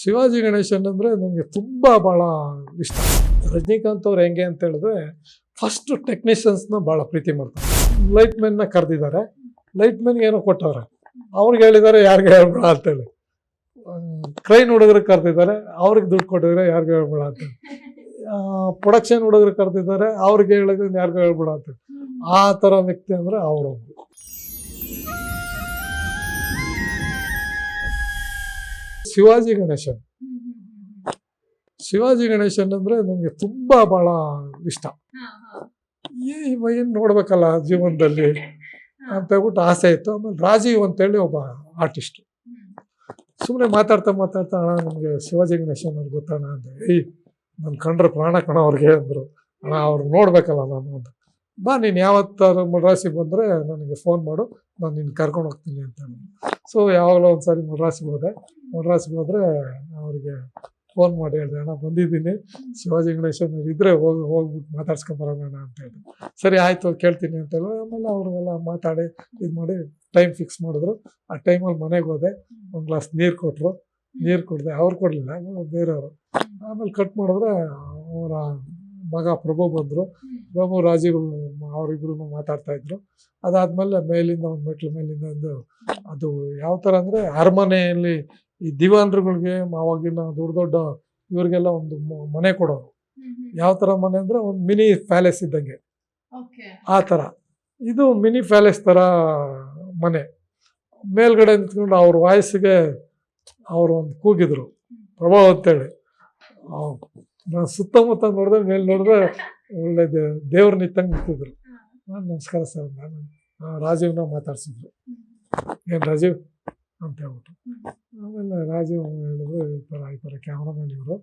ಶಿವಾಜಿ ಗಣೇಶನ್ ಅಂದರೆ ನನಗೆ ತುಂಬ ಭಾಳ ಇಷ್ಟ. ರಜನಿಕಾಂತ್ ಅವ್ರು ಹೆಂಗೆ ಅಂತ ಹೇಳಿದ್ರೆ ಫಸ್ಟ್ ಟೆಕ್ನಿಷಿಯನ್ಸ್ನ ಭಾಳ ಪ್ರೀತಿ ಮಾಡ್ತಾರೆ. ಲೈಟ್ ಮೆನ್ನ ಕರೆದಿದ್ದಾರೆ. ಲೈಟ್ ಮೆನ್ಗೆ ಏನೋ ಕೊಟ್ಟವ್ರೆ. ಅವ್ರಿಗೆ ಹೇಳಿದ್ದಾರೆ ಯಾರಿಗೆ ಹೇಳ್ಬೇಡ ಅಂತೇಳಿ ಕ್ರೈನ್ ಹುಡುಗರಿಗೆ ಕರೆದಿದ್ದಾರೆ. ಅವ್ರಿಗೆ ದುಡ್ಡು ಕೊಟ್ಟಿದ್ರೆ ಯಾರಿಗೂ ಹೇಳ್ಬೇಡ ಅಂತೇಳಿ ಪ್ರೊಡಕ್ಷನ್ ಹುಡುಗರು ಕರೆದಿದ್ದಾರೆ. ಅವ್ರಿಗೆ ಹೇಳಿದ್ರೆ ಯಾರಿಗೂ ಹೇಳ್ಬೇಡ ಅಂತೇಳಿ ಆ ಥರ ವ್ಯಕ್ತಿ ಅಂದರೆ ಅವರೊಬ್ರು ಶಿವಾಜಿ ಗಣೇಶನ್. ಶಿವಾಜಿ ಗಣೇಶನ್ ಅಂದರೆ ನನಗೆ ತುಂಬ ಭಾಳ ಇಷ್ಟ. ಏ ಏನು ನೋಡ್ಬೇಕಲ್ಲ ಜೀವನದಲ್ಲಿ ಅಂತ ಹೇಳ್ಬಿಟ್ಟು ಆಸೆ ಇತ್ತು. ಆಮೇಲೆ ರಾಜೀವ್ ಅಂತೇಳಿ ಒಬ್ಬ ಆರ್ಟಿಸ್ಟ್ ಸುಮ್ಮನೆ ಮಾತಾಡ್ತಾ ಮಾತಾಡ್ತಾ ಅಣ್ಣ ನಮಗೆ ಶಿವಾಜಿ ಗಣೇಶನ್ ಅವ್ರು ಗೊತ್ತಣ್ಣ? ಅಂದ್ರೆ ಏಯ್ ನನ್ನ ಕಂಡ್ರೆ ಪ್ರಾಣ ಕಣ ಅವ್ರಿಗೆ ಅಂದರು. ಅಣ್ಣ ಅವ್ರು ನೋಡ್ಬೇಕಲ್ಲ ನಾನು ಅಂತ. ಬಾ, ನೀನು ಯಾವತ್ತಾರು ಮಡ್ರಾಸಿಗೆ ಬಂದರೆ ನನಗೆ ಫೋನ್ ಮಾಡು. ನಾನು ನಿನ್ನ ಕರ್ಕೊಂಡು ಹೋಗ್ತೀನಿ ಅಂತ ಸೊ ಯಾವಾಗಲೂ ಒಂದು ಸಾರಿ ಮಡ್ರಾಸಿಗೆ ಹೋದೆ. ಮಡ್ರಾಸಿಗೆ ಹೋದರೆ ಅವರಿಗೆ ಫೋನ್ ಮಾಡಿ ಹೇಳಿದೆ, ಅಣ್ಣ, ಬಂದಿದ್ದೀನಿ. ಶಿವಾಜಿ ಗಣೇಶನ್ ಇದ್ದರೆ ಹೋಗಿ ಹೋಗ್ಬಿಟ್ಟು ಮಾತಾಡ್ಸ್ಕೊಂಬರೋಣ ಅಂತ ಹೇಳಿದೆ ಸರಿ, ಆಯಿತು, ಕೇಳ್ತೀನಿ ಅಂತ ಹೇಳಿ. ಆಮೇಲೆ ಅವ್ರಿಗೆಲ್ಲ ಮಾತಾಡಿ, ಇದು ಮಾಡಿ ಟೈಮ್ ಫಿಕ್ಸ್ ಮಾಡಿದ್ರು. ಆ ಟೈಮಲ್ಲಿ ಮನೆಗೆ ಹೋದೆ. ಒಂದು ಗ್ಲಾಸ್ ನೀರು ಕೊಟ್ಟರು ನೀರು ಕೊಡಿದೆ. ಅವ್ರು ಕೊಡಲಿಲ್ಲ, ಬೇರೆಯವರು. ಆಮೇಲೆ ಕಟ್ ಮಾಡಿದ್ರೆ ಅವರ ಮಗ ಪ್ರಭು ಬಂದರು. ಪ್ರಭು ರಾಜೀವ್ ಅವರಿಬ್ರು ಮಾತಾಡ್ತಾ ಇದ್ರು. ಅದಾದ್ಮೇಲೆ ಮೇಲಿಂದ ಒಂದು ಮೆಟ್ಲು ಮೇಲಿಂದ ಒಂದು ಅದು ಯಾವ ಥರ ಅಂದರೆ ಅರಮನೆಯಲ್ಲಿ ಈ ದಿವಾನ್ರುಗಳಿಗೆ ಆವಾಗಿನ ದೊಡ್ಡ ದೊಡ್ಡ ಇವರಿಗೆಲ್ಲ ಒಂದು ಮನೆ ಕೊಡೋರು. ಯಾವ ಥರ ಮನೆ ಅಂದರೆ ಒಂದು ಮಿನಿ ಪ್ಯಾಲೇಸ್ ಇದ್ದಂಗೆ. ಆ ಥರ ಇದು ಮಿನಿ ಪ್ಯಾಲೇಸ್ ಥರ ಮನೆ. ಮೇಲ್ಗಡೆ ನಿಂತ್ಕೊಂಡು ಅವ್ರ ವಾಯ್ಸಿಗೆ ಅವರು ಒಂದು ಕೂಗಿದ್ರು. ಪ್ರಭಾವ ಅಂತೇಳಿ. ಸುತ್ತಮುತ್ತ ನೋಡಿದ್ರೆ ಮೇಲೆ ನೋಡಿದ್ರೆ ಒಳ್ಳೆ ದೇವ್ರನ್ನ ಇತ್ತಂಗೆ ನಿತ್ತಂಗೆ ನಿಂತಿದ್ರು ನಾನು ನಮಸ್ಕಾರ ಸರ್ ನಾನು ರಾಜೀವ್ನ ಮಾತಾಡ್ಸಿದ್ರು. ಏನು ರಾಜೀವ್? ಅಂತ ಹೇಳ್ಬಿಟ್ಟು. ಆಮೇಲೆ ರಾಜೀವ್ ಹೇಳಿದ್ರು ಈ ಥರ ಈ ಥರ ಕ್ಯಾಮ್ರಾಮನ್ ಇವರು.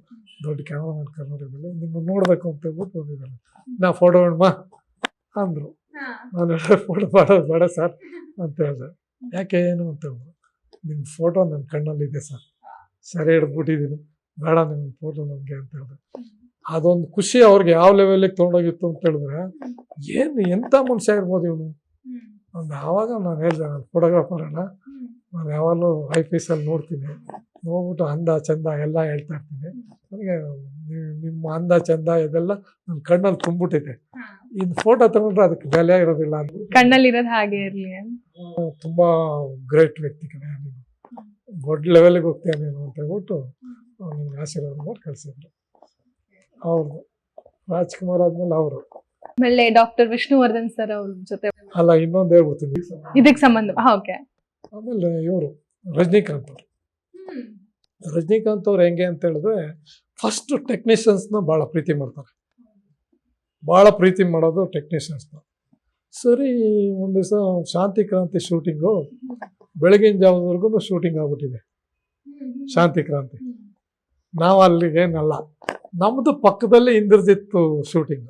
ದೊಡ್ಡ ಕ್ಯಾಮ್ರಾಮನ್ ಕರ್ನಾಟಕದಲ್ಲಿ. ನಿಮ್ಮನ್ನು ನೋಡಬೇಕು ಅಂತ ಹೇಳ್ಬಿಟ್ಟು ಬಂದಿದ್ದಾರೆ. ನಾ ಫೋಟೋ ಮಾ ಅಂದರು. ನಾನು ಫೋಟೋ ಮಾಡೋದು ಬೇಡ ಸರ್ ಅಂತ ಹೇಳಿದೆ. ಯಾಕೆ ಏನು ಅಂತ ಹೇಳಿದ್ರು ನಿಮ್ಮ ಫೋಟೋ ನನ್ನ ಕಣ್ಣಲ್ಲಿದೆ ಸರ್. ಸರಿ ಹಿಡ್ಬಿಟ್ಟಿದ್ದೀನಿ ಬೇಡ ನಿಮ್ಮ ಫೋಟೋ ನನಗೆ ಅಂತ ಹೇಳಿದೆ. ಅದೊಂದು ಖುಷಿ ಅವ್ರಿಗೆ ಯಾವ ಲೆವೆಲಿಗೆ ತೊಗೊಂಡೋಗಿತ್ತು ಅಂತ ಹೇಳಿದ್ರೆ ಏನು ಎಂಥ ಮನುಷ್ಯ ಇರ್ಬೋದು ಇವನು? ಒಂದು ಆವಾಗ ನಾನು ಹೇಳಿದೆ ನಾನು ಫೋಟೋಗ್ರಾಫರ್ ಅಣ್ಣ ನಾನು ಯಾವಾಗಲೂ ಐ ಪಿ ಎಸ್ ಅಲ್ಲಿ ನೋಡ್ತೀನಿ. ನೋಡ್ಬಿಟ್ಟು ಅಂದ ಚಂದ ಎಲ್ಲ ಹೇಳ್ತಾ ಇರ್ತೀನಿ. ನನಗೆ ನಿಮ್ಮ ಅಂದ ಚಂದ ಇದೆಲ್ಲ ನನ್ನ ಕಣ್ಣಲ್ಲಿ ತುಂಬಿಟ್ಟಿದೆ ಇನ್ನು ಫೋಟೋ ತಗೊಂಡ್ರೆ ಅದಕ್ಕೆ ಬೆಲೆ ಇರೋದಿಲ್ಲ ಕಣ್ಣಲ್ಲಿ ಕಣ್ಣಲ್ಲಿರೋದು ಹಾಗೆ ಇರಲಿ ತುಂಬ ಗ್ರೇಟ್ ವ್ಯಕ್ತಿ ಕಡೆ ನೀನು. ದೊಡ್ಡ ಲೆವೆಲ್ಗೆ ಹೋಗ್ತೀಯ ನೀನು ಅಂತ ಹೇಳ್ಬಿಟ್ಟು ನಿಮ್ಗೆ ಆಶೀರ್ವಾದ ಮಾಡಿ ಕಳಿಸಿದ್ರು. ಅವ್ರದ್ದು ರಾಜ್ಕುಮಾರ್ ಆದ್ಮೇಲೆ ಅವರು. ಆಮೇಲೆ ಡಾಕ್ಟರ್ ವಿಷ್ಣುವರ್ಧನ್ ಸರ್ ಅವ್ರ ಜೊತೆ. ಅಲ್ಲ ಇನ್ನೊಂದು ಹೇಳ್ಬಿಡ್ತೀನಿ. ಇದಕ್ಕೆ ಸಂಬಂಧ. ಓಕೆ ಆಮೇಲೆ ಇವರು ರಜನಿಕಾಂತ್ ಅವರು. ರಜನಿಕಾಂತ್ ಅವ್ರು ಹೆಂಗೆ ಅಂತ ಹೇಳಿದ್ರೆ ಫಸ್ಟ್ ಟೆಕ್ನಿಷಿಯನ್ಸ್ನ ಭಾಳ ಪ್ರೀತಿ ಮಾಡ್ತಾರೆ. ಭಾಳ ಪ್ರೀತಿ ಮಾಡೋದು ಟೆಕ್ನಿಷಿಯನ್ಸ್ನ ಸರಿ ಒಂದು ದಿವಸ ಶಾಂತಿ ಕ್ರಾಂತಿ ಶೂಟಿಂಗು ಬೆಳಗಿನ ಜಾವದವರೆಗೂ ಶೂಟಿಂಗ್ ಆಗ್ಬಿಟ್ಟಿದೆ. ಶಾಂತಿ ಕ್ರಾಂತಿ. ನಾವು ಅಲ್ಲಿಗೆ ನಮ್ಮದು ಪಕ್ಕದಲ್ಲೇ ಇಂದ್ರಜಿತ್ತು ಶೂಟಿಂಗ್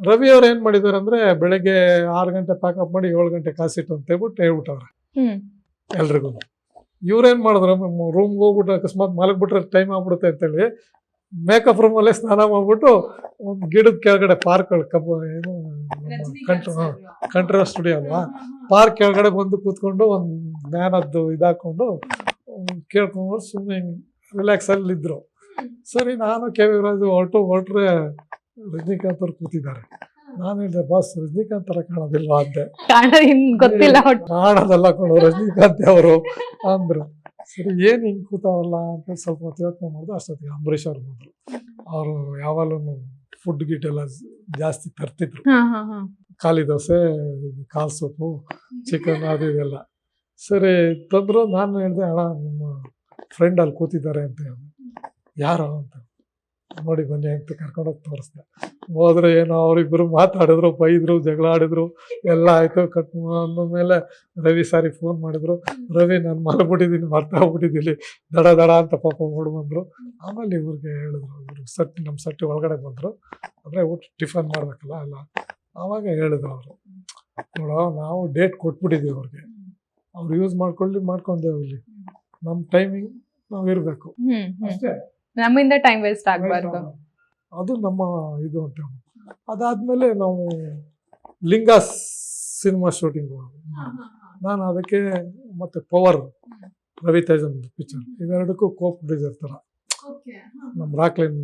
ರವಿ ಅವ್ರು ಏನು ಮಾಡಿದ್ದಾರೆ ಅಂದ್ರೆ ಬೆಳಗ್ಗೆ ಆರು ಗಂಟೆ ಪ್ಯಾಕಪ್ ಮಾಡಿ ಏಳು ಗಂಟೆ ಕಾಸಿಟ್ಟು ಅಂತ ಹೇಳ್ಬಿಟ್ಟು ಹೇಳ್ಬಿಟ್ಟವ್ರೆ. ಹ್ಮ್. ಎಲ್ರಿಗೂ. ಇವ್ರೇನ್ ಮಾಡಿದ್ರು ರೂಮ್ಗೆ ಹೋಗ್ಬಿಟ್ಟು ಅಕಸ್ಮಾತ್ ಮಲಗ್ಬಿಟ್ರೆ ಟೈಮ್ ಆಗ್ಬಿಡುತ್ತೆ ಅಂತೇಳಿ ಮೇಕಪ್ ರೂಮಲ್ಲೇ ಸ್ನಾನ ಮಾಡ್ಬಿಟ್ಟು ಒಂದು ಗಿಡದ ಕೆಳಗಡೆ ಪಾರ್ಕ್ ಕಬ್ಬು ಏನು ಕಂಟ್ರ ಹಾಂ ಕಂಟ್ರ ಸ್ಟುಡಿಯೋ ಅಲ್ವಾ? ಪಾರ್ಕ್ ಕೆಳಗಡೆ ಬಂದು ಕೂತ್ಕೊಂಡು ಒಂದು ಜ್ಞಾನದ್ದು ಇದಾಕೊಂಡು ಕೇಳ್ಕೊಂಡು ಸುಮ್ಮನೆ ರಿಲ್ಯಾಕ್ಸ್ ಅಲ್ಲಿ ಇದ್ರು ಸರಿ ನಾನು ಕೆ ವಿ ರಾಜು ಹೊರಟು ಹೊರಟ್ರೆ ರಜನಿಕಾಂತ್ ಅವ್ರು ಕೂತಿದ್ದಾರೆ. ನಾನು ಹೇಳಿದೆ ಬಾಸ್ ರಜನಿಕಾಂತ್ ಥರ ಕಾಣೋದಿಲ್ವಾ? ಅಂತೆ. ಗೊತ್ತಿಲ್ಲ ಕಾಣೋದಲ್ಲ ಕೊಡು ರಜನಿಕಾಂತ್ ಅವರು ಅಂದ್ರು. ಸರಿ ಏನು ಹಿಂಗೆ ಕೂತಾವಲ್ಲ ಅಂತ ಸ್ವಲ್ಪ ಹೊತ್ತು ಯೋಚನೆ ಮಾಡಿದ್ರು ಅಷ್ಟೊತ್ತಿಗೆ ಅಂಬರೀಷ್ ಅವ್ರು ಬಂದರು. ಅವರು ಯಾವಾಗಲೂ ಫುಡ್ ಗಿಟ್ ಎಲ್ಲ ಜಾಸ್ತಿ ತರ್ತಿದ್ರು. ಖಾಲಿ ದೋಸೆ ಕಾಲ್ ಸೊಪ್ಪು ಚಿಕನ್ ಅದು ಇದೆಲ್ಲ ಸರಿ ತಂದ್ರು ನಾನು ಹೇಳಿದೆ ಅಣ್ಣ ನಿಮ್ಮ ಫ್ರೆಂಡ್ ಅಲ್ಲಿ ಕೂತಿದ್ದಾರೆ ಅಂತ ಯಾರು ಅಂತ. ನೋಡಿ ಬನ್ನಿ ಅಂತ ಕರ್ಕೊಂಡೋಗಿ ತೋರಿಸ್ದೆ. ಹೋದ್ರೆ ಏನೋ ಅವರಿಬ್ಬರು ಮಾತಾಡಿದ್ರು ಬೈದ್ರು ಜಗಳ ಆಡಿದ್ರು ಎಲ್ಲ ಆಯಿತು. ಕಟ್ ಮೇಲೆ ರವಿ ಸಾರಿ ಫೋನ್ ಮಾಡಿದ್ರು. ರವಿ ನಾನು ಮಲಗ್ಬಿಟ್ಟಿದ್ದೀನಿ ಮರ್ತಾಗ್ಬಿಟ್ಟಿದ್ದೀನಿ ದಡ ದಡ ಅಂತ ಪಾಪ ಓಡ್ ಬಂದರು. ಆಮೇಲೆ ಇವ್ರಿಗೆ ಹೇಳಿದ್ರು ಇವ್ರು ಸಟ್ ನಮ್ಮ ಸಟ್ಟಿ ಒಳಗಡೆ ಬಂದರು. ಅಂದರೆ ಊಟ ಟಿಫನ್ ಮಾಡಬೇಕಲ್ಲ ಅಲ್ಲ ಆವಾಗ ಹೇಳಿದ್ರು ಅವರು ನೋಡೋ ನಾವು ಡೇಟ್ ಕೊಟ್ಬಿಟ್ಟಿದ್ದೀವಿ ಅವ್ರಿಗೆ. ಅವ್ರು ಯೂಸ್ ಮಾಡ್ಕೊಳ್ಳಿ ಮಾಡ್ಕೊಂಡೇವು ಇಲ್ಲಿ ನಮ್ಮ ಟೈಮಿಂಗ್ ನಾವು ಇರಬೇಕು. ಅಷ್ಟೇ. ನಮ್ಮಿಂದ ಟೈಮ್ ವೇಸ್ಟ್ ಆಗಬಾರ್ದು. ಅದು ನಮ್ಮ ಇದು ಅಂತ ಅದಾದ್ಮೇಲೆ ನಾವು ಲಿಂಗಾಸ್ ಸಿನಿಮಾ ಶೂಟಿಂಗ್ ನಾನು ಅದಕ್ಕೆ ಮತ್ತೆ ಪವರ್ ರವಿ ತೇಜನ್ ಪಿಕ್ಚರ್ ಇವೆರಡಕ್ಕೂ ಕೋಪ್ ಪ್ರೊಡ್ಯೂಸರ್ ಥರ ನಮ್ಮ ರಾಕ್ಲೈನ್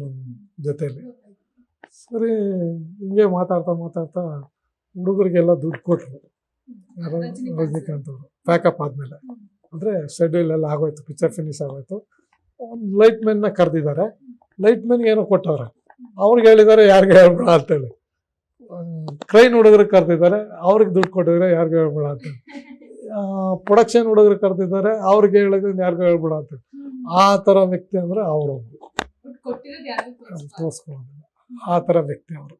ಜೊತೆಯಲ್ಲಿ. ಸರಿ ಹಿಂಗೆ ಮಾತಾಡ್ತಾ ಮಾತಾಡ್ತಾ ಹುಡುಗರಿಗೆಲ್ಲ ದುಡ್ಡು ಕೊಟ್ಟರು ರಜನಿಕಾಂತ್ ಅವರು. ಪ್ಯಾಕಪ್ ಆದಮೇಲೆ. ಅಂದರೆ ಶೆಡ್ಯೂಲ್ ಎಲ್ಲ ಆಗೋಯ್ತು. ಪಿಕ್ಚರ್ ಫಿನಿಶ್ ಆಗೋಯ್ತು. ಲೈಟ್ ಮೆನ್ನ ಕರೆದಿದ್ದಾರೆ. ಲೈಟ್ ಮೆನ್ಗೆ ಏನೋ ಕೊಟ್ಟವ್ರೆ. ಅವ್ರಿಗೆ ಹೇಳಿದ್ದಾರೆ ಯಾರಿಗೆ ಹೇಳ್ಬೇಡ ಅಂತೇಳಿ. ಕ್ರೈನ್ ಹುಡುಗರು ಕರೆದಿದ್ದಾರೆ ಅವ್ರಿಗೆ ದುಡ್ಡು ಕೊಟ್ಟಿದ್ರೆ ಯಾರಿಗೂ ಹೇಳ್ಬೇಡ ಅಂತೇಳಿ. ಪ್ರೊಡಕ್ಷನ್ ಹುಡುಗರು ಕರೆದಿದ್ದಾರೆ ಅವ್ರಿಗೆ ಹೇಳಿದ್ರೆ ಯಾರಿಗೂ ಹೇಳ್ಬೇಡ ಅಂತೇಳಿ. ಆ ಥರ ವ್ಯಕ್ತಿ ಅಂದರೆ ಅವರು. ತೋರಿಸ್ಕೊಳ್ಳೋದಿಲ್ಲ ಆ ಥರ ವ್ಯಕ್ತಿ ಅವರು.